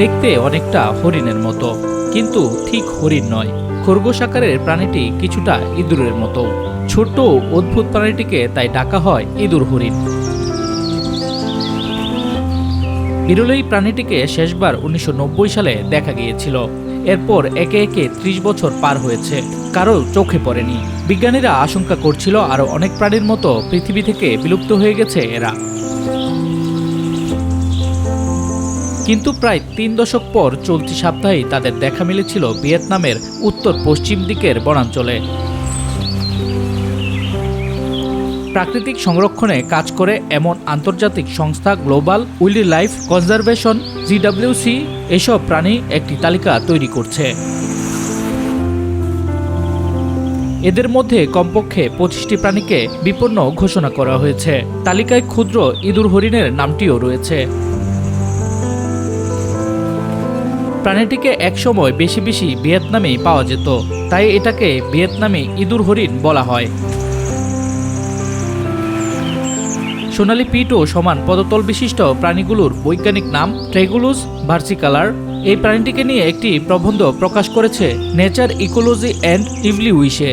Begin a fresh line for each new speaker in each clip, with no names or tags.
দেখতে অনেকটা হরিণের মতো, কিন্তু ঠিক হরিণ নয়। খরগোশ আকারের প্রাণীটি কিছুটা ইঁদুরের মতো। ছোট্ট অদ্ভুত প্রাণীটিকে তাই ডাকা হয় ইঁদুর হরিণ। বিরল এই প্রাণীটিকে শেষবার উনিশশো নব্বই সালে দেখা গিয়েছিল। এরপর একে একে ত্রিশ বছর পার হয়েছে। কারও চোখে পড়েনি। বিজ্ঞানীরা আশঙ্কা করছিল আরও অনেক প্রাণীর মতো পৃথিবী থেকে বিলুপ্ত হয়ে গেছে এরা। কিন্তু প্রায় তিন দশক পর চলতি সপ্তাহেই তাদের দেখা মিলেছিল ভিয়েতনামের উত্তর পশ্চিম দিকের বনাঞ্চলে। প্রাকৃতিক সংরক্ষণে কাজ করে এমন আন্তর্জাতিক সংস্থা global wild life conservation, GWC, এসব প্রাণী একটি তালিকা তৈরি করছে। এদের মধ্যে কমপক্ষে পঁচিশটি প্রাণীকে বিপন্ন ঘোষণা করা হয়েছে। তালিকায় ক্ষুদ্র ইঁদুর হরিণের নামটিও রয়েছে। প্রাণীটিকে একসময় বেশি বেশি ভিয়েতনামেই পাওয়া যেত, তাই এটাকে ভিয়েতনামে ইঁদুর হরিণ বলা হয়। সোনালী পিট সমান পদতল বিশিষ্ট প্রাণীগুলোর বৈজ্ঞানিক নাম ট্রেগুলুস ভার্সিকালার এই প্রাণীটিকে নিয়ে একটি প্রবন্ধ প্রকাশ করেছে নেচার ইকোলজি অ্যান্ড ইভলিউইশে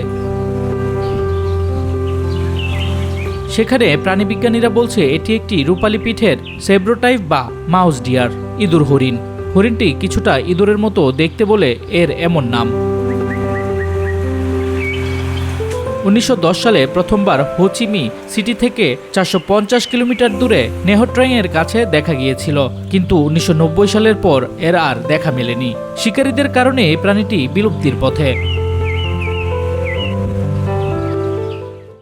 সেখানে প্রাণীবিজ্ঞানীরা বলছে, এটি একটি রূপালী পিঠের সেব্রোটাইপ বা মাউস ডিয়ার, ইঁদুর হরিণ। হরিণটি কিছুটা ইঁদুরের মতো দেখতে বলে এর এমন নাম। উনিশশো দশ সালে প্রথমবার হোচিমি সিটি থেকে চারশো পঞ্চাশ কিলোমিটার দূরে নেহট্রাইয়ের কাছে দেখা গিয়েছিল। কিন্তু উনিশশো নব্বই সালের পর এর আর দেখা মেলেনি। শিকারীদের কারণে এই প্রাণীটি বিলুপ্তির পথে।